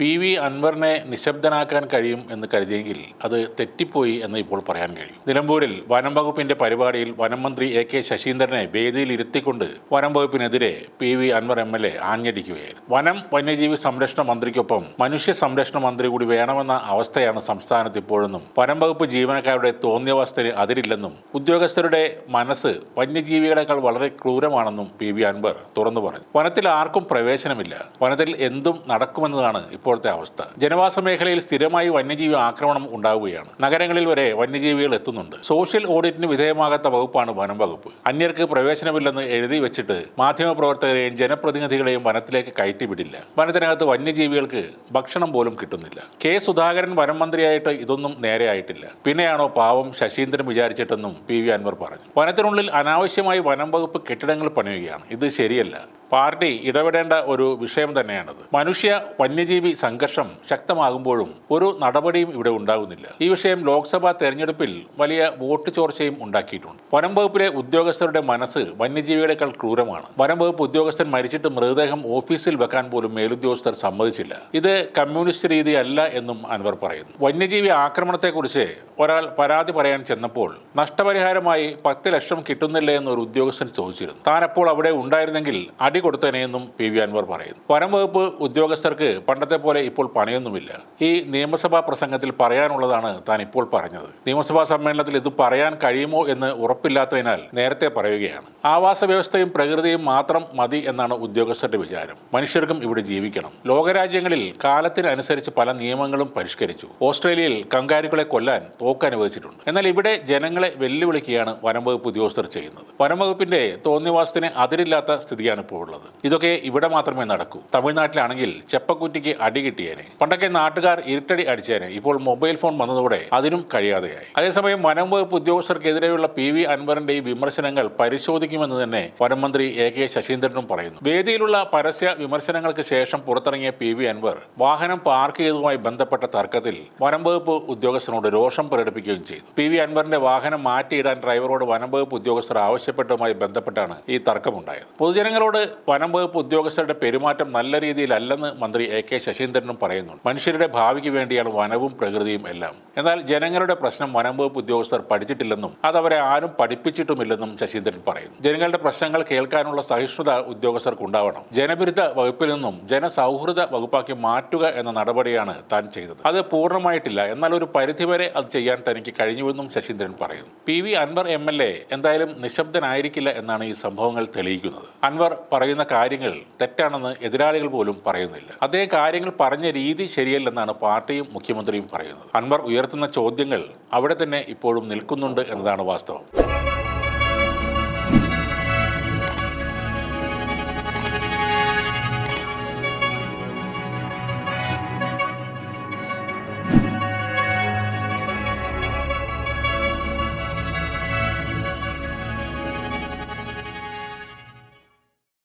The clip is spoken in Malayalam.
പി വി അൻവറിനെ നിശബ്ദനാക്കാൻ കഴിയും എന്ന് കരുതിയെങ്കിൽ അത് തെറ്റിപ്പോയി എന്ന് ഇപ്പോൾ പറയാൻ കഴിയും. നിലമ്പൂരിൽ വനം വകുപ്പിന്റെ പരിപാടിയിൽ വനം മന്ത്രി എ കെ ശശീന്ദ്രനെ വേദിയിൽ ഇരുത്തിക്കൊണ്ട് വനം വകുപ്പിനെതിരെ P V Anvar M L A ആഞ്ഞടിക്കുകയായിരുന്നു. വനം വന്യജീവി സംരക്ഷണ മന്ത്രിക്കൊപ്പം മനുഷ്യ സംരക്ഷണ മന്ത്രി കൂടി വേണമെന്ന അവസ്ഥയാണ് സംസ്ഥാനത്ത് ഇപ്പോഴെന്നും വനം വകുപ്പ് ജീവനക്കാരുടെ തോന്നിയവസ്ഥയിൽ അതിരില്ലെന്നും ഉദ്യോഗസ്ഥരുടെ മനസ്സ് വന്യജീവികളെക്കാൾ വളരെ ക്രൂരമാണെന്നും പി വി അൻവർ തുറന്നു പറഞ്ഞു. വനത്തിൽ ആർക്കും പ്രവേശനമില്ല. വനത്തിൽ എന്തും നടക്കുമെന്നതാണ് ഇപ്പോഴത്തെ അവസ്ഥ. ജനവാസ മേഖലയിൽ സ്ഥിരമായി വന്യജീവി ആക്രമണം ഉണ്ടാവുകയാണ്. നഗരങ്ങളിൽ വരെ വന്യജീവികൾ എത്തുന്നുണ്ട്. സോഷ്യൽ ഓഡിറ്റിന് വിധേയമാകാത്ത വകുപ്പാണ് വനം വകുപ്പ്. അന്യർക്ക് പ്രവേശനമില്ലെന്ന് എഴുതി വെച്ചിട്ട് മാധ്യമപ്രവർത്തകരെയും ജനപ്രതിനിധികളെയും വനത്തിലേക്ക് കയറ്റിവിടില്ല. വനത്തിനകത്ത് വന്യജീവികൾക്ക് ഭക്ഷണം പോലും കിട്ടുന്നില്ല. കെ സുധാകരൻ വനം മന്ത്രിയായിട്ട് ഇതൊന്നും നേരെയായിട്ടില്ല പിന്നെയാണോ പാവം ശശീന്ദ്രൻ വിചാരിച്ചിട്ടെന്നും പി വി അൻവർ പറഞ്ഞു. വനത്തിനുള്ളിൽ അനാവശ്യമായി വനം വകുപ്പ് കെട്ടിടങ്ങൾ പണിയുകയാണ്. ഇത് ശരിയല്ല. പാർട്ടി ഇടപെടേണ്ട ഒരു വിഷയം തന്നെയാണത്. മനുഷ്യ വന്യജീവി സംഘർഷം ശക്തമാകുമ്പോഴും ഒരു നടപടിയും ഇവിടെ ഉണ്ടാകുന്നില്ല. ഈ വിഷയം ലോക്സഭാ തെരഞ്ഞെടുപ്പിൽ വലിയ വോട്ട് ചോർച്ചയും ഉണ്ടാക്കിയിട്ടുണ്ട്. വനം വകുപ്പിലെ ഉദ്യോഗസ്ഥരുടെ മനസ്സ് വന്യജീവികളെക്കാൾ ക്രൂരമാണ്. വനം വകുപ്പ് ഉദ്യോഗസ്ഥൻ മരിച്ചിട്ട് മൃതദേഹം ഓഫീസിൽ വെക്കാൻ പോലും മേലുദ്യോഗസ്ഥർ സമ്മതിച്ചില്ല. ഇത് കമ്മ്യൂണിസ്റ്റ് രീതിയല്ല എന്നും അൻവർ പറയുന്നു. വന്യജീവി ആക്രമണത്തെക്കുറിച്ച് ഒരാൾ പരാതി പറയാൻ ചെന്നപ്പോൾ നഷ്ടപരിഹാരമായി പത്ത് ലക്ഷം കിട്ടുന്നില്ല എന്ന് ഒരു ഉദ്യോഗസ്ഥൻ ചോദിച്ചിരുന്നു. താൻ അപ്പോൾ അവിടെ ഉണ്ടായിരുന്നെങ്കിൽ അടി കൊടുത്തനെയെന്നും പി വി അൻവർ പറയുന്നു. വനം വകുപ്പ് ഉദ്യോഗസ്ഥർക്ക് പണ്ടത്തെ പോലെ ഇപ്പോൾ പണിയൊന്നുമില്ല. ഈ നിയമസഭാ പ്രസംഗത്തിൽ പറയാനുള്ളതാണ് താൻ ഇപ്പോൾ പറഞ്ഞത്. നിയമസഭാ സമ്മേളനത്തിൽ ഇത് പറയാൻ കഴിയുമോ എന്ന് ഉറപ്പില്ലാത്തതിനാൽ നേരത്തെ പറയുകയാണ്. ആവാസ വ്യവസ്ഥയും പ്രകൃതിയും മാത്രം മതി എന്നാണ് ഉദ്യോഗസ്ഥരുടെ വിചാരം. മനുഷ്യർക്കും ഇവിടെ ജീവിക്കണം. ലോകരാജ്യങ്ങളിൽ കാലത്തിനനുസരിച്ച് പല നിയമങ്ങളും പരിഷ്കരിച്ചു. ഓസ്ട്രേലിയയിൽ കങ്കാരുക്കളെ കൊല്ലാൻ തോക്ക് അനുവദിച്ചിട്ടുണ്ട്. എന്നാൽ ഇവിടെ ജനങ്ങളെ വെല്ലുവിളിക്കുകയാണ് വനംവകുപ്പ് ഉദ്യോഗസ്ഥർ ചെയ്യുന്നത്. വനംവകുപ്പിന്റെ തോന്നിവാസത്തിന് അതിരില്ലാത്ത സ്ഥിതിയാണ് ഇപ്പോൾ ഉള്ളത് ഇതൊക്കെ ഇവിടെ മാത്രമേ നടക്കൂ. തമിഴ്നാട്ടിലാണെങ്കിൽ ചെപ്പക്കുറ്റിക്ക് അടി കിട്ടിയേനെ. പണ്ടൊക്കെ നാട്ടുകാർ ഇരുട്ടടി അടിച്ചേനെ. ഇപ്പോൾ മൊബൈൽ ഫോൺ വന്നതോടെ അതിനും കഴിയാതെയായി. അതേസമയം വനം വകുപ്പ് ഉദ്യോഗസ്ഥർക്കെതിരെയുള്ള പി വി അൻവറിന്റെ ഈ വിമർശനങ്ങൾ പരിശോധിക്കുമെന്ന് തന്നെ വനംമന്ത്രി എ കെ ശശീന്ദ്രനും പറയുന്നു. വേദിയിലുള്ള പരസ്യ വിമർശനങ്ങൾക്ക് ശേഷം പുറത്തിറങ്ങിയ പി വി അൻവർ വാഹനം പാർക്ക് ചെയ്തതുമായി ബന്ധപ്പെട്ട തർക്കത്തിൽ വനം വകുപ്പ് ഉദ്യോഗസ്ഥനോട് രോഷം പ്രകടിപ്പിക്കുകയും ചെയ്തു. പി വി അൻവറിന്റെ വാഹനം മാറ്റിയിടാൻ ഡ്രൈവറോട് വനം വകുപ്പ് ഉദ്യോഗസ്ഥർ ആവശ്യപ്പെട്ടതുമായി ബന്ധപ്പെട്ടാണ് ഈ തർക്കമുണ്ടായത്. പൊതുജനങ്ങളോട് വനം വകുപ്പ് ഉദ്യോഗസ്ഥരുടെ പെരുമാറ്റം നല്ല രീതിയിലല്ലെന്ന് മന്ത്രി എ കെ ശശീന്ദ്രനും പറയുന്നു മനുഷ്യരുടെ ഭാവിക്ക് വേണ്ടിയാണ് വനവും പ്രകൃതിയും എല്ലാം. എന്നാൽ ജനങ്ങളുടെ പ്രശ്നം വനം വകുപ്പ് ഉദ്യോഗസ്ഥർ പഠിച്ചിട്ടില്ലെന്നും അത് അവരെ ആരും പഠിപ്പിച്ചിട്ടുമില്ലെന്നും ശശീന്ദ്രൻ പറയുന്നു. ജനങ്ങളുടെ പ്രശ്നങ്ങൾ കേൾക്കാനുള്ള സഹിഷ്ണുത ഉദ്യോഗസ്ഥർക്ക് ഉണ്ടാവണം ജനവിരുദ്ധ വകുപ്പിൽ നിന്നും ജനസൗഹൃദ വകുപ്പാക്കി മാറ്റുക എന്ന നടപടിയാണ് താൻ ചെയ്തത്. അത് പൂർണമായിട്ടില്ല. എന്നാൽ ഒരു പരിധിവരെ അത് ചെയ്യാൻ തനിക്ക് കഴിഞ്ഞുവെന്നും ശശീന്ദ്രൻ പറയുന്നു. P V Anvar M L A എന്തായാലും നിശബ്ദനായിരിക്കില്ല എന്നാണ് ഈ സംഭവങ്ങൾ തെളിയിക്കുന്നത്. അൻവർ പറയുന്ന കാര്യങ്ങൾ തെറ്റാണെന്ന് എതിരാളികൾ പോലും പറയുന്നില്ല. അദ്ദേഹം കാര്യങ്ങൾ പറഞ്ഞ രീതി ശരിയല്ലെന്നാണ് പാർട്ടിയും മുഖ്യമന്ത്രിയും പറയുന്നത്. അൻവർ ഉയർത്തുന്ന ചോദ്യങ്ങൾ അവിടെ തന്നെ ഇപ്പോഴും നിൽക്കുന്നുണ്ട് എന്നതാണ് വാസ്തവം.